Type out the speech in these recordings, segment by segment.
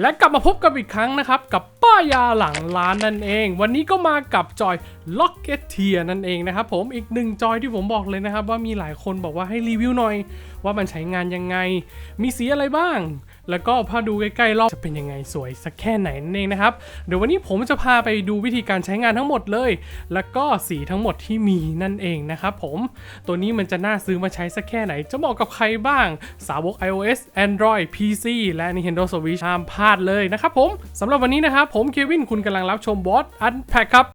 และกลับมาพบกันอีกครั้งนะครับ กับป้ายาหลังร้านนั่นเอง วันนี้ก็มากับจอย l o c k e t i e r นั่นเองนะครับผมอีกหนึ่งจอยที่ผมบอกเลยนะครับ ว่ามีหลายคนบอกว่าให้รีวิวหน่อย ว่ามันใช้งานยังไง มีสีอะไรบ้าง แล้วก็พาดูใกล้ๆรอบจะเป็นยังไงสวยสักแค่ไหนนั่นเองนะครับ เดี๋ยววันนี้ผมจะพาไปดูวิธีการใช้งานทั้งหมดเลย แล้วก็สีทั้งหมดที่มีนั่นเองนะครับผมตัวนี้มันจะน่าซื้อมาใช้สักแค่ไหน จะเหมาะกับใครบ้าง สาวก iOS Android PC และ Nintendo Switch ห้ามพลาดเลยนะครับผมสำหรับวันนี้นะครับผมเควินคุณกำลังรับชมบอสอันแพ็คครับ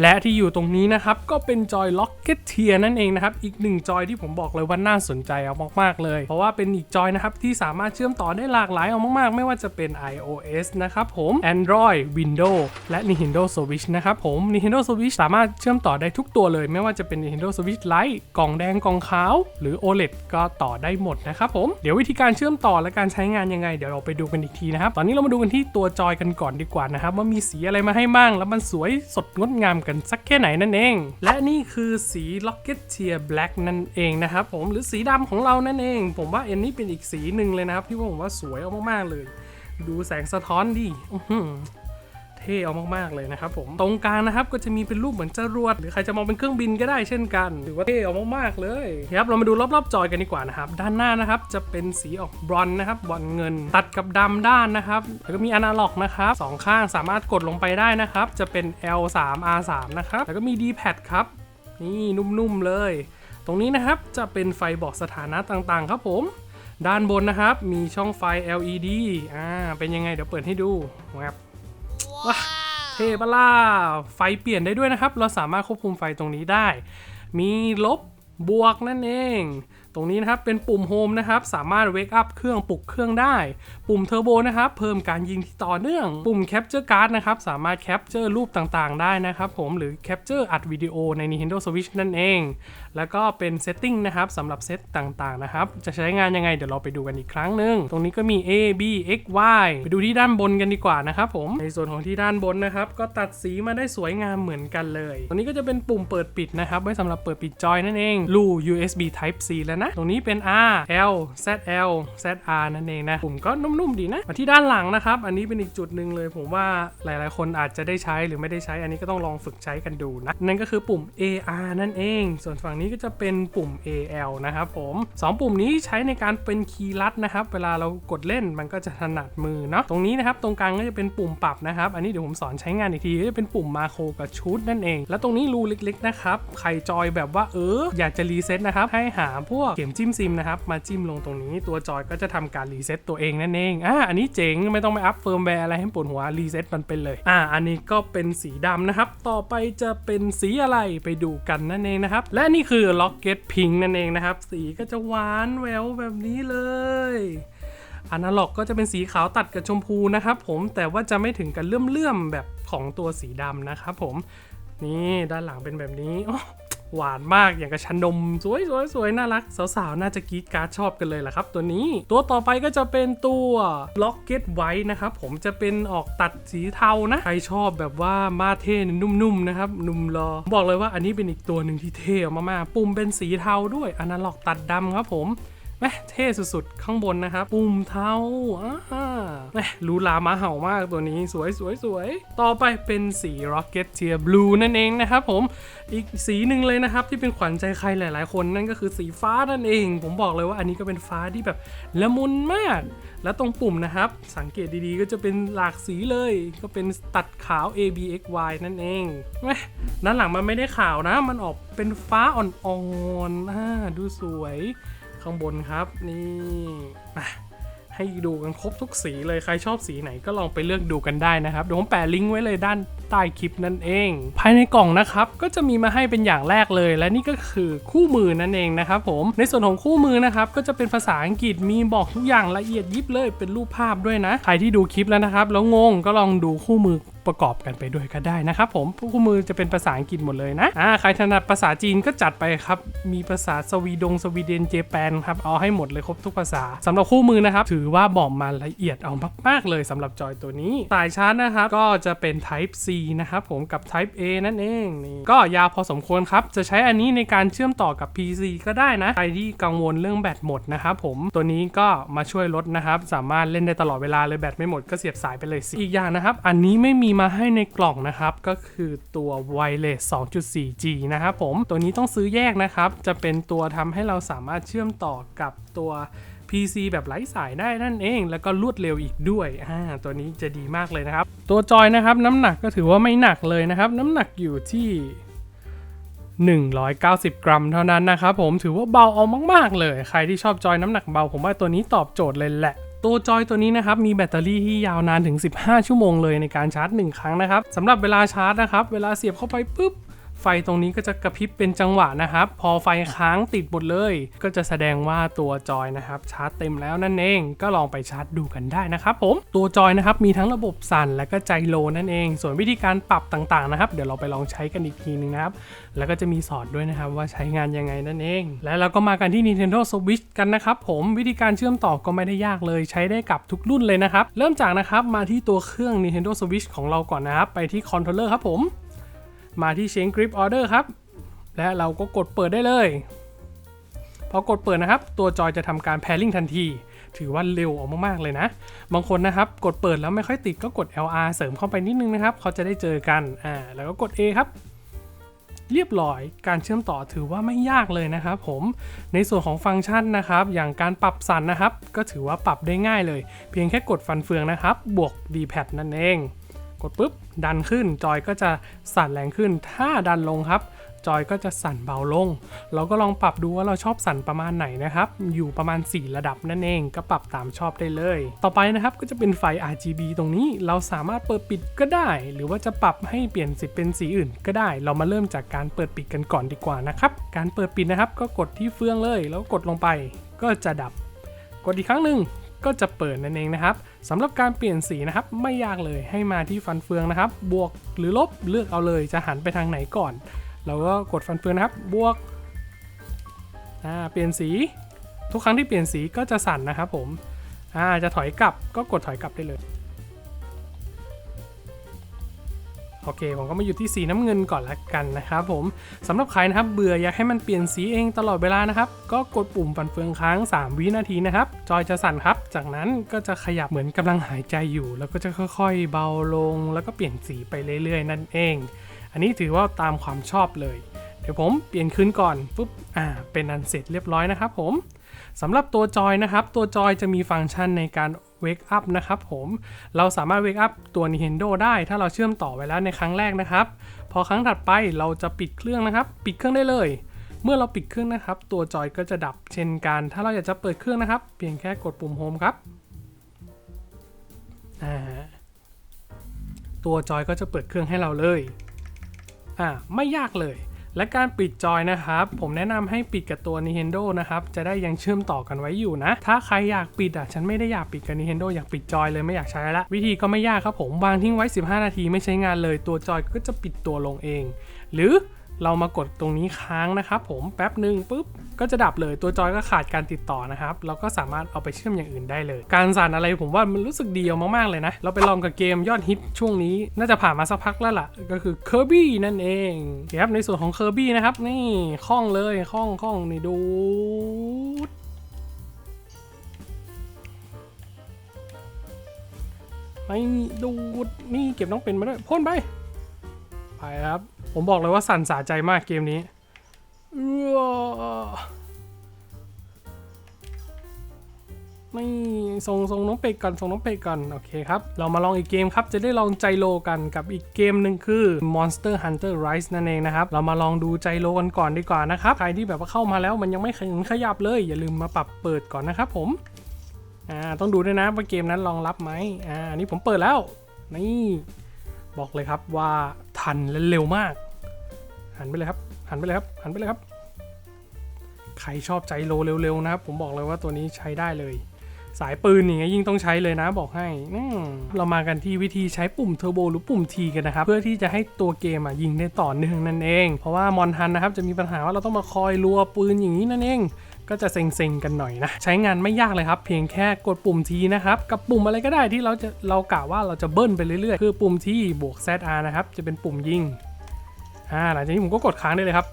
และที่อยู่ตรงนี้นะครับ ก็เป็นจอย Rocketeer นั่นเองนะครับ อีกหนึ่งจอยที่ผมบอกเลยว่าน่าสนใจเอามากๆเลย เพราะว่าเป็นอีกจอยนะครับ ที่สามารถเชื่อมต่อได้หลากหลายเอามากๆ ไม่ว่าจะเป็น iOS นะครับผม Android Windows และ Nintendo Switch นะครับผม Nintendo Switch สามารถเชื่อมต่อได้ทุกตัวเลย ไม่ว่าจะเป็น Nintendo Switch Lite กล่องแดงกล่องขาว หรือ OLED ก็ต่อได้หมดนะครับผมเดี๋ยววิธีการเชื่อมต่อและการใช้งานยังไงเดี๋ยวเราไปดูกันอีกทีนะครับตอนนี้เรามาดูกันที่ตัวจอยกันก่อนดีกว่านะครับว่ามีสีอะไรมาให้บ้างแล้วมันสวยสดงดงามกันสักแค่ไหนนั่นเอง และนี่คือสี Rocketeer Black นั่นเองนะครับผมหรือสีดำของเรานั่นเอง ผมว่าเอ็นนี้เป็นอีกสีหนึ่งเลยนะครับที่ผมว่าสวยเอามากๆเลย ดูแสงสะท้อนดิอื้อหือเท่เอามากๆเลยนะครับผมตรงกลางนะครับก็จะมีเป็นรูปเหมือนจรวดหรือใครจะมองเป็นเครื่องบินก็ได้เช่นกันถือว่าเท่เอามากๆเลยครับเรามาดูรอบๆจอยกันดีกว่านะครับด้านหน้านะครับจะเป็นสีออกบรอนนะครับบรอนเงิน ตัดกับดำด้านนะครับแล้วก็มีอนาล็อกนะครับสองข้างสามารถกดลงไปได้นะครับจะเป็น L3 R3 นะครับแล้วก็มี D-pad ครับนี่นุ่มๆเลย ตรงนี้นะครับจะเป็นไฟบอกสถานะต่างๆ ครับผมด้านบนนะครับ มีช่องไฟ LED อ่า เป็นยังไง เดี๋ยวเปิดให้ดูครับ ว้าเทปล่ะไฟเปลี่ยนได้ด้วยนะครับ เราสามารถควบคุมไฟตรงนี้ได้ มีลบบวกนั่นเอง ตรงนี้นะครับเป็นปุ่มโฮมนะครับ สามารถเวกอัพเครื่องปลุกเครื่องได้ ปุ่มเทอร์โบนะครับ เพิ่มการยิงที่ต่อเนื่อง ปุ่มแคปเจอร์การ์ดนะครับ สามารถแคปเจอร์รูปต่างๆ ได้นะครับผม หรือแคปเจอร์อัดวิดีโอใน Nintendo Switch นั่นเอง แล้วก็เป็นเซตติ้งนะครับสำหรับเซตต่างๆนะครับ จะใช้งานยังไงเดี๋ยวเราไปดูกันอีกครั้งหนึ่งตรงนี้ก็มี A B X Y ไปดูที่ด้านบนกันดีกว่านะครับผม ในส่วนของที่ด้านบนนะครับ ก็ตัดสีมาได้สวยงามเหมือนกันเลย ตรงนี้ก็จะเป็นปุ่มเปิดปิดนะครับ ไว้สำหรับเปิดปิดจอยนั่นเองรู USB Type C แล้วนะ ตรงนี้เป็น R L Z L Z R นั่นเองนะ ปุ่มก็นุ่มๆดีนะ มาที่ด้านหลังนะครับ อันนี้เป็นอีกจุดหนึ่งเลย ผมว่าหลายๆ คนอาจจะได้ใช้หรือไม่ได้ใช้ อันนี้ก็ต้องลองฝึกใช้กันดูนะ นั่นก็คือปุ่ม AR นั่นเอง ส่วนฝั่งนี้ี้ก็จะเป็นปุ่ม AL นะครับผมสองปุ่มนี้ใช้ในการเป็นคีย์ลัดนะครับ เวลาเรากดเล่นมันก็จะถนัดมือเนาะตรงนี้นะครับตรงกลางก็จะเป็นปุ่มปรับนะครับ อันนี้เดี๋ยวผมสอนใช้งานอีกทีก็จะเป็นปุ่มมาโครกับชุดนั่นเอง แล้วตรงนี้รูเล็กๆนะครับใครจอยแบบว่าเอออยากจะรีเซ็ตนะครับให้หาพวกเข็มจิ้มซิมนะครับมาจิ้มลงตรงนี้ตัวจอยก็จะทำการรีเซ็ตตัวเองนั่นเองอ่าอันนี้เจ๋งไม่ต้องไปอัพเฟิร์มแวร์อะไรให้ปวดหัวรีเซ็ตมันไปเลยอ่าอันนี้ก็เป็นสีดำนะครับ ต่อไปจะเป็นสีอะไรไปดูกันนั่นเองนะครับและนี่คืือ Rocket Pink นั่นเองนะครับ สีก็จะหวานแววแบบนี้เลยอนาล็อกก็จะเป็นสีขาวตัดกับชมพูนะครับผมแต่ว่าจะไม่ถึงกับเลื่อมๆแบบของตัวสีดำนะครับผม นี่ด้านหลังเป็นแบบนี้โอ้ หวานมากอย่างกับชันนมสวยสวยสวยน่ารัก สาวๆ น่าจะกรีดการ์ดชอบกันเลยแหละครับ ตัวนี้ตัวต่อไปก็จะเป็นตัว l o c k e t White นะครับ ผมจะเป็นออกตัดสีเทานะ ใครชอบแบบว่ามาเท่นุ่มๆนะครับนุ่มรอ บอกเลยว่าอันนี้เป็นอีกตัวหนึ่งที่เท่มากๆปุ่มเป็นสีเทาด้วยอนาล็อกตัดดำครับผม แม่เท่สุดๆ ข้างบนนะครับ ปุ่มเทาอ่าแม่รูหรามาเห่ามากตัวนี้สวยสวยสวยต่อไปเป็นสี Rocketeer Blue นั่นเองนะครับผมอีกสีหนึ่งเลยนะครับที่เป็นขวัญใจใครหลาย ๆ คนนั่นก็คือสีฟ้านั่นเอง ผมบอกเลยว่าอันนี้ก็เป็นฟ้าที่แบบละมุนมาก และตรงปุ่มนะครับ สังเกตดีๆก็จะเป็นหลากสีเลย ก็เป็นตัดขาว A B X Y นั่นเองแม่ด้านหลังมันไม่ได้ขาวนะ มันออกเป็นฟ้าอ่อนๆอ่าดูสวย ข้างบนครับ นี่ให้ดูกันครบทุกสีเลยใครชอบสีไหนก็ลองไปเลือกดูกันได้นะครับเดี๋ยวผมแปะลิงก์ไว้เลยด้านใต้คลิปนั่นเอง ภายในกล่องนะครับก็จะมีมาให้เป็นอย่างแรกเลย และนี่ก็คือคู่มือนั่นเองนะครับผมในส่วนของคู่มือนะครับก็จะเป็นภาษาอังกฤษมีบอกทุกอย่างละเอียดยิบเลยเป็นรูปภาพด้วยนะ ใครที่ดูคลิปแล้วนะครับแล้วงงก็ลองดูคู่มือ ประกอบกันไปด้วยก็ได้นะครับผมคู่มือจะเป็นภาษาอังกฤษหมดเลยนะอ่าใครถนัดภาษาจีนก็จัดไปครับ มีภาษาสวีดงสวีเดนเจแปนครับเอาให้หมดเลยครบทุกภาษาสำหรับคู่มือนะครับถือว่าบอกมาละเอียดเอามากๆเลยสำหรับจอยตัวนี้สายชาร์จนะครับก็จะเป็น Type C นะครับผมกับ Type A นั่นเองนี่ก็ยาวพอสมควรครับ จะใช้อันนี้ในการเชื่อมต่อกับ PC ก็ได้นะ ใครที่กังวลเรื่องแบตหมดนะครับผมตัวนี้ก็มาช่วยลดนะครับ สามารถเล่นได้ตลอดเวลาเลยแบตไม่หมดก็เสียบสายไปเลยสิอีกอย่างนะครับ อันนี้ไม่มีมาให้ในกล่องนะครับ ก็คือตัว Wireless 2.4G นะครับผม ตัวนี้ต้องซื้อแยกนะครับ จะเป็นตัวทำให้เราสามารถเชื่อมต่อกับตัว PC แบบไร้สายได้นั่นเอง แล้วก็รวดเร็วอีกด้วยอ่าตัวนี้จะดีมากเลยนะครับ ตัวจอยนะครับน้ำหนักก็ถือว่าไม่หนักเลยนะครับ น้ำหนักอยู่ที่190 กรัมเท่านั้นนะครับผมถือว่าเบาเอามาก ๆ เลย ใครที่ชอบจอยน้ำหนักเบา ผมว่าตัวนี้ตอบโจทย์เลยแหละ ตัวจอยตัวนี้นะครับมีแบตเตอรี่ที่ยาวนานถึง 15 ชั่วโมงเลยในการชาร์จ 1 ครั้งนะครับสำหรับเวลาชาร์จนะครับเวลาเสียบเข้าไปปุ๊บ ไฟตรงนี้ก็จะกระพริบเป็นจังหวะนะครับ พอไฟค้างติดหมดเลย ก็จะแสดงว่าตัวจอยนะครับชาร์จเต็มแล้วนั่นเอง ก็ลองไปชาร์จดูกันได้นะครับผม ตัวจอยนะครับมีทั้งระบบสั่นและก็ไจโลนั่นเอง ส่วนวิธีการปรับต่างๆนะครับ เดี๋ยวเราไปลองใช้กันอีกทีนึงนะครับ แล้วก็จะมีสอนด้วยนะครับว่าใช้งานยังไงนั่นเอง และเราก็มากันที่ Nintendo Switch กันนะครับผม วิธีการเชื่อมต่อก็ไม่ได้ยากเลย ใช้ได้กับทุกรุ่นเลยนะครับ เริ่มจากนะครับมาที่ตัวเครื่อง Nintendo Switch ของเราก่อนนะครับ ไปที่ Controller ครับผม มาที่ Chain Grip Order ครับ และเราก็กดเปิดได้เลย พอกดเปิดนะครับ ตัวจอยจะทำการ pairing ทันที ถือว่าเร็วออกมากๆเลยนะ บางคนนะครับ กดเปิดแล้วไม่ค่อยติดก็กด LR เสริมเข้าไปนิดนึงนะครับ เขาจะได้เจอกัน อ่า แล้วก็กด A ครับเรียบร้อย การเชื่อมต่อถือว่าไม่ยากเลยนะครับผม ในส่วนของฟังก์ชันนะครับ อย่างการปรับสันนะครับ ก็ถือว่าปรับได้ง่ายเลย เพียงแค่กดฟันเฟืองนะครับ บวก D-pad นั่นเอง กดปุ๊บดันขึ้นจอยก็จะสั่นแรงขึ้น ถ้าดันลงครับ จอยก็จะสั่นเบาลง เราก็ลองปรับดูว่าเราชอบสั่นประมาณไหนนะครับ อยู่ประมาณ 4 ระดับนั่นเองก็ปรับตามชอบได้เลย ต่อไปนะครับก็จะเป็นไฟ RGB ตรงนี้เราสามารถเปิดปิดก็ได้ หรือว่าจะปรับให้เปลี่ยนสีเป็นสีอื่นก็ได้ เรามาเริ่มจากการเปิดปิดกันก่อนดีกว่านะครับการเปิดปิดนะครับก็กดที่เฟืองเลย แล้วกดลงไปก็จะดับ กดอีกครั้งหนึ่งก็จะเปิดนั่นเองนะครับ สำหรับการเปลี่ยนสีนะครับไม่ยากเลยให้มาที่ฟันเฟืองนะครับ บวกหรือลบเลือกเอาเลยจะหันไปทางไหนก่อน เราก็กดฟันเฟืองนะครับ บวกเปลี่ยนสี ทุกครั้งที่เปลี่ยนสีก็จะสั่นนะครับผมจะถอยกลับก็กดถอยกลับได้เลย โอเค ผมก็มาอยู่ที่สีน้ำเงินก่อนละกันนะครับผมสำหรับใครนะครับเบื่ออยากให้มันเปลี่ยนสีเองตลอดเวลานะครับ ก็กดปุ่มฟันเฟืองค้าง 3 วินาทีนะครับ จอยจะสั่นครับ จากนั้นก็จะขยับเหมือนกำลังหายใจอยู่ แล้วก็จะค่อยๆ เบาลง แล้วก็เปลี่ยนสีไปเรื่อยๆ นั่นเอง อันนี้ถือว่าตามความชอบเลย เดี๋ยวผมเปลี่ยนคืนก่อนปุ๊บอ่าเป็นอันเสร็จเรียบร้อยนะครับผม สำหรับตัวจอยนะครับ ตัวจอยจะมีฟังก์ชันในการ Wake Up นะครับผมเราสามารถ Wake Up ตัว Nintendo ได้ถ้าเราเชื่อมต่อไว้แล้วในครั้งแรกนะครับ พอครั้งถัดไปเราจะปิดเครื่องนะครับ ปิดเครื่องได้เลย เมื่อเราปิดเครื่องนะครับ ตัวจอยก็จะดับเช่นกัน ถ้าเราอยากจะเปิดเครื่องนะครับ เพียงแค่กดปุ่มโฮมครับตัวจอยก็จะเปิดเครื่องให้เราเลยอ่าไม่ยากเลย และการปิดจอยนะครับ ผมแนะนำให้ปิดกับตัว Nintendo นะครับ จะได้ยังเชื่อมต่อกันไว้อยู่นะ ถ้าใครอยากปิดอะ ฉันไม่ได้อยากปิดกับ Nintendo อยากปิดจอยเลยไม่อยากใช้ละ วิธีก็ไม่ยากครับผม วางทิ้งไว้ 15 นาทีไม่ใช้งานเลย ตัวจอยก็จะปิดตัวลงเอง หรือ เรามากดตรงนี้ค้างนะครับผมแป๊บหนึ่งปุ๊บก็จะดับเลยตัวจอยก็ขาดการติดต่อนะครับเราก็สามารถเอาไปเชื่อมอย่างอื่นได้เลย การสั่นอะไรผมว่ามันรู้สึกดีอามากๆเลยนะ เราไปลองกับเกมยอดฮิตช่วงนี้น่าจะผ่านมาสักพักแล้วล่ะ ก็คือ Kirby นั่นเองครับในส่วนของ Kirby นะครับนี่คล่องเลยคล่องคล่องนี่ดูไม่ดูดนี่เก็บน้องเป็นมาด้วยพ่นไป ไปครับ ผมบอกเลยว่าสั่นสาใจมากเกมนี้ไม่ส่งส่งน้องเป็ดก่อนส่งน้องเป็ดก่อนโอเคครับ เรามาลองอีกเกมครับ จะได้ลองใจโลกันกับอีกเกมหนึ่งคือ Monster Hunter Rise นั่นเองนะครับ เรามาลองดูใจโลกันก่อนดีกว่านะครับ ใครที่แบบว่าเข้ามาแล้วมันยังไม่ขยันขยับเลย อย่าลืมมาปรับเปิดก่อนนะครับผม อ่า ต้องดูด้วยนะว่าเกมนั้นรองรับไหมอ่าอันนี่ผมเปิดแล้ว นี่ บอกเลยครับว่า ทันและเร็วมาก หันไปเลยครับ หันไปเลยครับ หันไปเลยครับ ใครชอบใจโลเร็วๆนะครับ ผมบอกเลยว่าตัวนี้ใช้ได้เลย สายปืนอย่างเงี้ยยิ่งต้องใช้เลยนะบอกให้เรามากันที่วิธีใช้ปุ่มเทอร์โบหรือปุ่ม T กันนะครับ เพื่อที่จะให้ตัวเกมอะยิงได้ต่อเนื่องนั่นเอง เพราะว่ามอนทันนะครับจะมีปัญหาว่าเราต้องมาคอยรัวปืนอย่างนี้นั่นเอง ก็จะเซ็งๆกันหน่อยนะ ใช้งานไม่ยากเลยครับ เพียงแค่กดปุ่ม T นะครับ กับปุ่มอะไรก็ได้ที่เราจะเรากะว่าเราจะเบิ้ลไปเรื่อยๆ คือปุ่ม T บวก ZR นะครับจะเป็นปุ่มยิงอ่าหลังจากนี้ผมก็กดค้างได้เลยครับ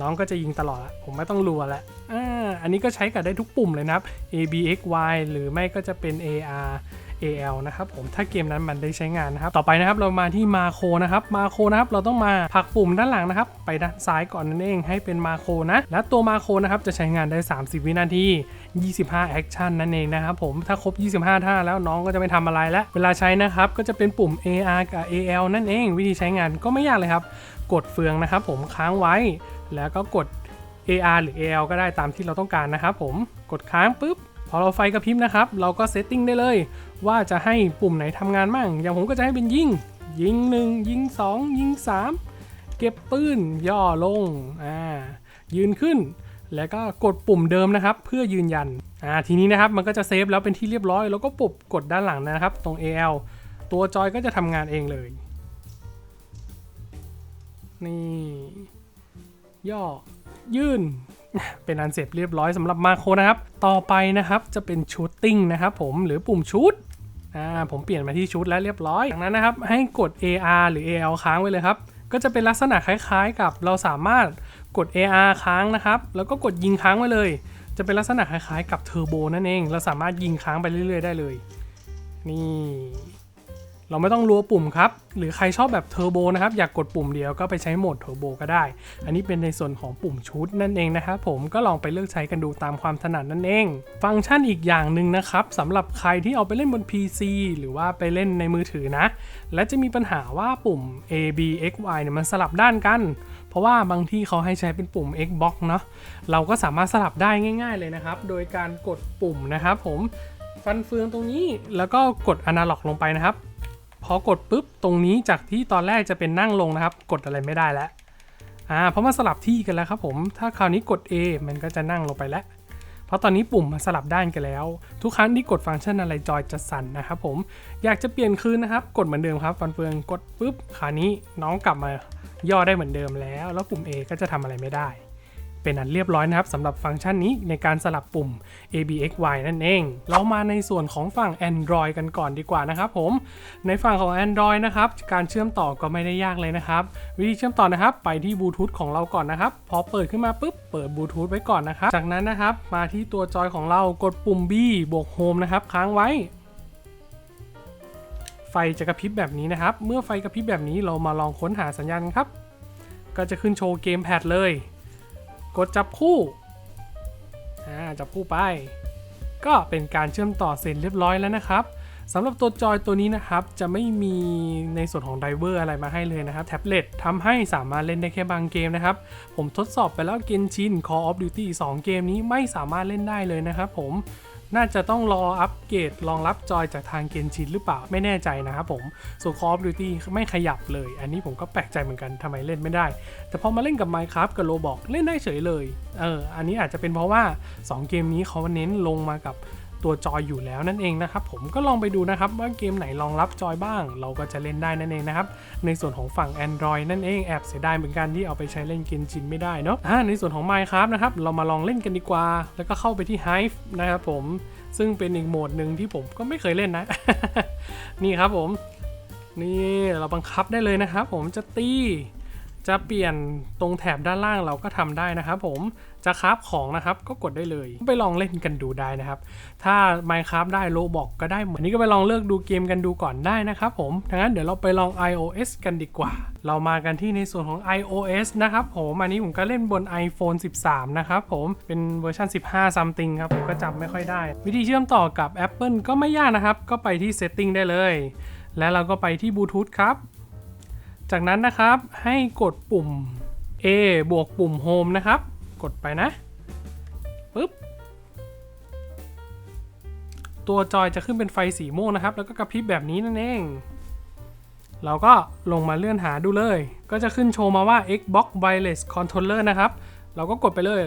น้องก็จะยิงตลอดละผมไม่ต้องรัวล้วอ่าอันนี้ก็ใช้กับได้ทุกปุ่มเลยนะครับ A B X Y หรือไม่ก็จะเป็น AR A L นะครับผมถ้าเกมนั้นมันได้ใช้งานนะครับต่อไปนะครับเรามาที่มาโคนะครับมาโคนะครับเราต้องมาผลักปุ่มด้านหลังนะครับ ไปด้านซ้ายก่อนนั่นเองให้เป็นมาโคนะและตัวมาโคนะครับจะใช้งานได้ 30 วินาที 25 แอคชั่นนั่นเองนะครับผมถ้าครบ 25 ท่าแล้วน้องก็จะไม่ทำอะไรแล้ว เวลาใช้นะครับก็จะเป็นปุ่ม AR กับ AL นั่นเอง วิธีใช้งานก็ไม่ยากเลยครับ กดเฟืองนะครับผมค้างไว้แล้วก็กด AR หรือ AL ก็ได้ตามที่เราต้องการนะครับผมกดค้างปุ๊บ อเราไฟกระพริบนะครับ เราก็เซตติ้งได้เลย ว่าจะให้ปุ่มไหนทำงานบ้าง อย่างผมก็จะให้เป็นยิง ยิง 1 ยิง 2 ยิง 3 เก็บปืนย่อลงอ่ายืนขึ้น แล้วก็กดปุ่มเดิมนะครับ เพื่อยืนยันอ่าทีนี้นะครับมันก็จะเซฟแล้วเป็นที่เรียบร้อย แล้วก็ปุบกดด้านหลังนะครับ ตรง AL ตัวจอยก็จะทำงานเองเลย นี่ ย่อ ยื่น เป็นอันเสร็จเรียบร้อยสำหรับมาโคนะครับ ต่อไปนะครับจะเป็นชูตติ้งนะครับผมหรือปุ่มชูตอ่าผมเปลี่ยนมาที่ชูตแล้วเรียบร้อยจากนั้นนะครับ ให้กด AR หรือ AL ค้างไว้เลยครับ ก็จะเป็นลักษณะคล้ายๆ กับเราสามารถกด AR ค้างนะครับ แล้วก็กดยิงค้างไว้เลย จะเป็นลักษณะคล้ายๆ กับเทอร์โบนั่นเอง เราสามารถยิงค้างไปเรื่อยๆ ได้เลย นี่ เราไม่ต้องรัวปุ่มครับ หรือใครชอบแบบเทอร์โบนะครับ อยากกดปุ่มเดียวก็ไปใช้โหมดเทอร์โบก็ได้ อันนี้เป็นในส่วนของปุ่มชุดนั่นเองนะครับผมก็ลองไปเลือกใช้กันดูตามความถนัดนั่นเอง ฟังก์ชันอีกอย่างหนึ่งนะครับสำหรับใครที่เอาไปเล่นบน PC หรือว่าไปเล่นในมือถือนะ และจะมีปัญหาว่าปุ่ม A B X Y เนี่ยมันสลับด้านกัน เพราะว่าบางที่เขาให้ใช้เป็นปุ่ม Xbox เนาะเราก็สามารถสลับได้ง่าย ๆเลยนะครับ โดยการกดปุ่มนะครับผมฟันเฟืองตรงนี้แล้วก็กดอนาล็อกลงไปนะครับ พอกดปุ๊บตรงนี้จากที่ตอนแรกจะเป็นนั่งลงนะครับ กดอะไรไม่ได้แล้วอ่าเพราะมันสลับที่กันแล้วครับผม ถ้าคราวนี้กด A มันก็จะนั่งลงไปแล้วเพราะตอนนี้ปุ่มมันสลับด้านกันแล้ว ทุกครั้งที่กดฟังก์ชันอะไรจอยจะสั่นนะครับผมอยากจะเปลี่ยนคืนนะครับ กดเหมือนเดิมครับฟันเฟืองกดปุ๊บคราวนี้น้องกลับมาย่อได้เหมือนเดิมแล้ว แล้วปุ่ม A ก็จะทำอะไรไม่ได้ เป็นอันเรียบร้อยนะครับสำหรับฟังก์ชันนี้ในการสลับปุ่ม A B X Y นั่นเอง เรามาในส่วนของฝั่ง Android กันก่อนดีกว่านะครับผม ในฝั่งของ Android นะครับ การเชื่อมต่อก็ไม่ได้ยากเลยนะครับ วิธีเชื่อมต่อนะครับ ไปที่บลูทูธของเราก่อนนะครับ พอเปิดขึ้นมาปุ๊บ เปิดบลูทูธไว้ก่อนนะครับ จากนั้นนะครับ มาที่ตัวจอยของเรา กดปุ่ม B บวก Home นะครับ ค้างไว้ ไฟจะกระพริบแบบนี้นะครับ เมื่อไฟกระพริบแบบนี้เรามาลองค้นหาสัญญาณครับ ก็จะขึ้นโชว์เกมแพดเลย กดจับคู่อ่าจับคู่ไป ก็เป็นการเชื่อมต่อเสร็จเรียบร้อยแล้วนะครับสำหรับตัวจอยตัวนี้นะครับ จะไม่มีในส่วนของไดเวอร์อะไรมาให้เลยนะครับ แท็บเล็ตทำให้สามารถเล่นได้แค่บางเกมนะครับ ผมทดสอบไปแล้วเกนชิน Call of Duty 2 เกมนี้ไม่สามารถเล่นได้เลยนะครับผม น่าจะต้องรออัปเกรดรองรับจอยจากทางเกนชินหรือเปล่าไม่แน่ใจนะครับผมส่วน Call of Duty ไม่ขยับเลย อันนี้ผมก็แปลกใจเหมือนกันทำไมเล่นไม่ได้ แต่พอมาเล่นกับ Minecraft กับโลบอกเล่นได้เฉยเลยเอออันนี้อาจจะเป็นเพราะว่า 2 เกมนี้เขาเน้นลงมากับ ตัวจอยอยู่แล้วนั่นเองนะครับผมก็ลองไปดูนะครับว่าเกมไหนรองรับจอยบ้าง เราก็จะเล่นได้นั่นเองนะครับในส่วนของฝั่ง Android นั่นเองแอบเสียดายเหมือนกันที่เอาไปใช้เล่นเกนจินไม่ได้เนาะอ่าในส่วนของ Minecraft นะครับเรามาลองเล่นกันดีกว่า แล้วก็เข้าไปที่ Hive นะครับผมซึ่งเป็นอีกโหมดหนึ่งที่ผมก็ไม่เคยเล่นนะ นี่ครับผม นี่เราบังคับได้เลยนะครับผมจะตีจะเปลี่ยนตรงแถบด้านล่างเราก็ทำได้นะครับผม จะคราฟของนะครับก็กดได้เลยไปลองเล่นกันดูได้นะครับ ถ้า Minecraft ได้โลบอกก็ได้เหมือนนี้ก็ไปลองเลือกดูเกมกันดูก่อนได้นะครับผมดังนั้นเดี๋ยวเราไปลอง iOS กันดีกว่า เรามากันที่ในส่วนของ iOS นะครับผมอันนี้ผมก็เล่นบน iPhone 13 นะครับผมเป็นเวอร์ชัน15 something ครับผมก็จำไม่ค่อยได้ วิธีเชื่อมต่อกับ Apple ก็ไม่ยากนะครับ ก็ไปที่ Setting ได้เลย แล้วเราก็ไปที่บลูทูธครับจากนั้นนะครับให้กดปุ่ม A บวกปุ่ม Home นะครับ กดไปนะปึ๊บตัวจอยจะขึ้นเป็นไฟสีม่วงนะครับ แล้วก็กระพริบแบบนี้นั่นเอง เราก็ลงมาเลื่อนหาดูเลย ก็จะขึ้นโชว์มาว่า Xbox Wireless Controller นะครับ เราก็กดไปเลย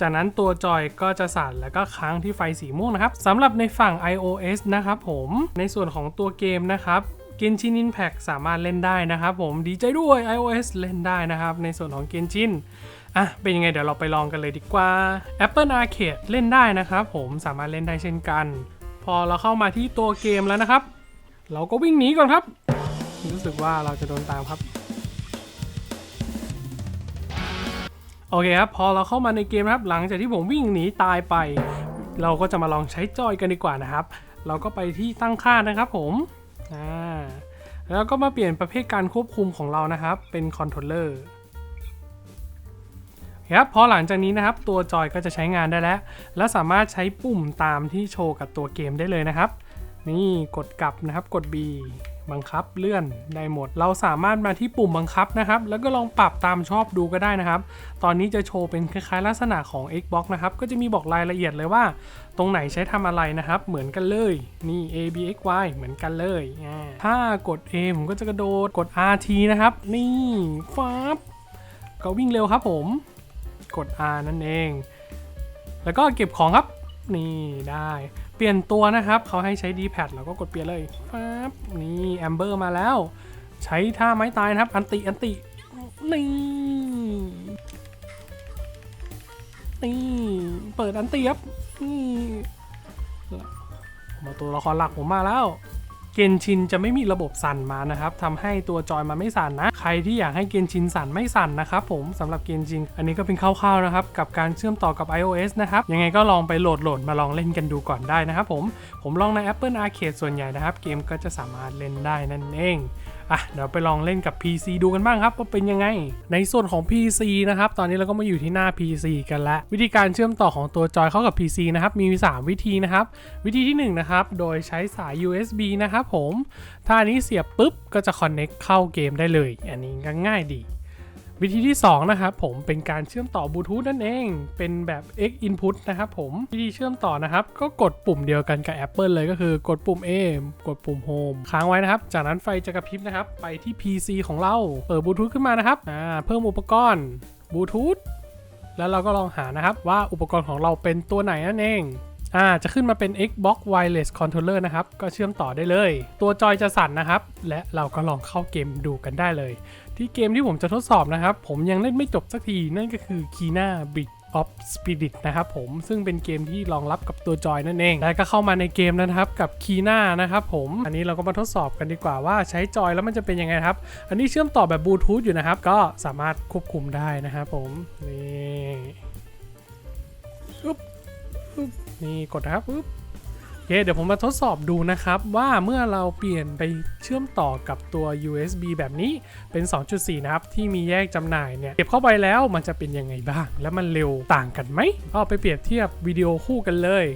จากนั้นตัวจอยก็จะสั่นแล้วก็ค้างที่ไฟสีม่วงนะครับสำหรับในฝั่ง iOS นะครับผม ในส่วนของตัวเกมนะครับ Genshin Impact สามารถเล่นได้นะครับผม ดีใจด้วย iOS เล่นได้นะครับ ในส่วนของ Genshin อะเป็นยังไงเดี๋ยวเราไปลองกันเลยดีกว่า Apple Arcade เล่นได้นะครับผมสามารถเล่นได้เช่นกัน พอเราเข้ามาที่ตัวเกมแล้วนะครับ เราก็วิ่งหนีก่อนครับ รู้สึกว่าเราจะโดนตามครับ โอเคครับพอเราเข้ามาในเกมครับ หลังจากที่ผมวิ่งหนีตายไป เราก็จะมาลองใช้จอยกันดีกว่านะครับ เราก็ไปที่ตั้งค่านะครับผมอ่าแล้วก็มาเปลี่ยนประเภทการควบคุมของเรานะครับ เป็นคอนโทรลเลอร์ ครับพอหลังจากนี้นะครับตัวจอยก็จะใช้งานได้แล้ว และสามารถใช้ปุ่มตามที่โชว์กับตัวเกมได้เลยนะครับ นี่กดกลับนะครับกด B บังคับเลื่อนได้หมด เราสามารถมาที่ปุ่มบังคับนะครับ แล้วก็ลองปรับตามชอบดูก็ได้นะครับ ตอนนี้จะโชว์เป็นคล้ายๆ ลักษณะของ Xbox นะครับ ก็จะมีบอกรายละเอียดเลยว่า ตรงไหนใช้ทำอะไรนะครับ เหมือนกันเลย นี่ A B X Y เหมือนกันเลย ถ้ากด A ผมก็จะกระโดด กด R T นะครับ นี่ฟ้าบก็วิ่งเร็วครับผม กด R นั่นเอง แล้วก็เก็บของครับ นี่ได้ เปลี่ยนตัวนะครับ เขาให้ใช้ D-pad เราก็กดเปลี่ยนเลยปั๊บนี่แอมเบอร์มาแล้ว ใช้ท่าไม้ตายนะครับ อันติ อันติ นี่นี่เปิดอันติครับนี่มาตัวละครหลักผมมาแล้ว เกนชินจะไม่มีระบบสั่นมานะครับทำให้ตัวจอยมันไม่สั่นนะ ใครที่อยากให้เกนชินสั่นไม่สั่นนะครับผมสำหรับเกนชิน อันนี้ก็เป็นคร่าวๆนะครับกับการเชื่อมต่อกับ iOS นะครับ ยังไงก็ลองไปโหลดโหลดมาลองเล่นกันดูก่อนได้นะครับผม ผมลองใน Apple Arcade ส่วนใหญ่นะครับ เกมก็จะสามารถเล่นได้นั่นเอง อะเดี๋ยวไปลองเล่นกับ PC ดูกันบ้างครับว่าเป็นยังไง ในส่วนของ PC นะครับ ตอนนี้เราก็มาอยู่ที่หน้า PC กันแล้ว วิธีการเชื่อมต่อของตัวจอยเข้ากับ PC นะครับ มี 3 วิธีนะครับ วิธีที่1นะครับ โดยใช้สาย USB นะครับผม ถ้าอันนี้เสียบปุ๊บก็จะคอนเน็กเข้าเกมได้เลย อันนี้ก็ง่ายดี วิธีที่ 2 นะครับผมเป็นการเชื่อมต่อบลูทูธนั่นเอง เป็นแบบ X input นะครับผมวิธีเชื่อมต่อนะครับ ก็กดปุ่มเดียวกันกับ Apple เลยก็คือกดปุ่ม A กดปุ่ม Home ค้างไว้นะครับ จากนั้นไฟจะกระพริบนะครับ ไปที่ PC ของเรา เปิดบลูทูธขึ้นมานะครับอ่าเพิ่มอุปกรณ์บลูทูธแล้วเราก็ลองหานะครับว่าอุปกรณ์ของเราเป็นตัวไหนนั่นเองอ่าจะขึ้นมาเป็น Xbox Wireless Controller นะครับ ก็เชื่อมต่อได้เลย ตัวจอยจะสั่นนะครับ และเราก็ลองเข้าเกมดูกันได้เลย ที่เกมที่ผมจะทดสอบนะครับ ผมยังเล่นไม่จบสักทีนั่นก็คือ Kina Bridge of Spirit นะครับผมซึ่งเป็นเกมที่รองรับกับตัวจอยนั่นเอง แล้วก็เข้ามาในเกมนะครับกับ Kina นะครับผม อันนี้เราก็มาทดสอบกันดีกว่าว่าใช้จอยแล้วมันจะเป็นยังไงครับ อันนี้เชื่อมต่อแบบบลูทูธอยู่นะครับ ก็สามารถควบคุมได้นะครับผม นี่อุ๊บนี่กดนะครับอุ๊บ เคเดี๋ยวผมมาทดสอบดูนะครับ ว่าเมื่อเราเปลี่ยนไปเชื่อมต่อกับตัว USB แบบนี้เป็น 2.4 นะครับ ที่มีแยกจำหน่ายเนี่ย เก็บเข้าไปแล้วมันจะเป็นยังไงบ้าง และมันเร็วต่างกันไหมก็ไปเปรียบเทียบวิดีโอคู่กันเลย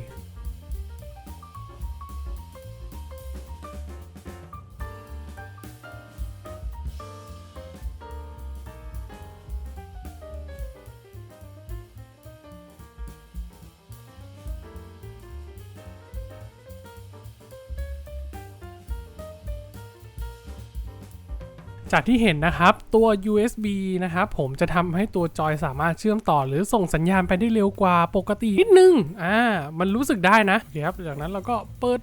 จากที่เห็นนะครับตัว USB นะครับผมจะทำให้ตัวจอยสามารถเชื่อมต่อ หรือส่งสัญญาณไปได้เร็วกว่าปกตินิดนึงอ่ามันรู้สึกได้นะโอเคครับจากนั้นเราก็เปิด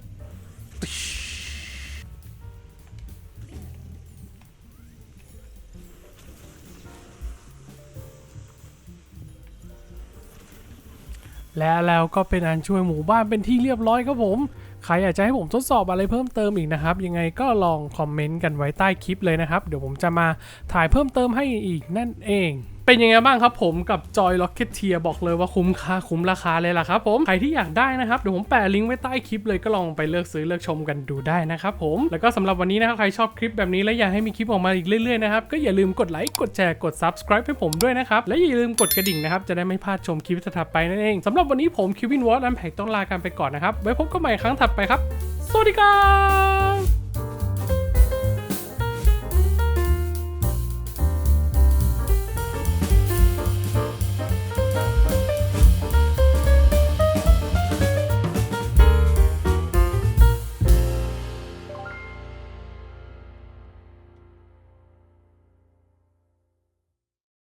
และแล้วก็เป็นอันช่วยหมู่บ้านเป็นที่เรียบร้อยครับผม ใครอยากจะให้ผมทดสอบอะไรเพิ่มเติมอีกนะครับ ยังไงก็ลองคอมเมนต์กันไว้ใต้คลิปเลยนะครับ เดี๋ยวผมจะมาถ่ายเพิ่มเติมให้อีกนั่นเอง เป็นยังไงบ้างครับผมกับ Joy Rocketeer บอกเลยว่าคุ้มค่าคุ้มราคาเลยล่ะครับผม ใครที่อยากได้นะครับ เดี๋ยวผมแปะลิงก์ไว้ใต้คลิปเลยก็ลองไปเลือกซื้อเลือกชมกันดูได้นะครับผม แล้วก็สำหรับวันนี้นะครับใครชอบคลิปแบบนี้และอยากให้มีคลิปออกมาอีกเรื่อยๆนะครับ ก็อย่าลืมกดไลค์กดแชร์กด subscribe ให้ผมด้วยนะครับ และอย่าลืมกดกระดิ่งนะครับจะได้ไม่พลาดชมคลิปถัดไปนั่นเองสำหรับวันนี้ผมคิวินวอตแอมแพกต้องลากันไปก่อนนะครับไว้พบกันใหม่ครั้งถัดไปครับ สวัสดีครับ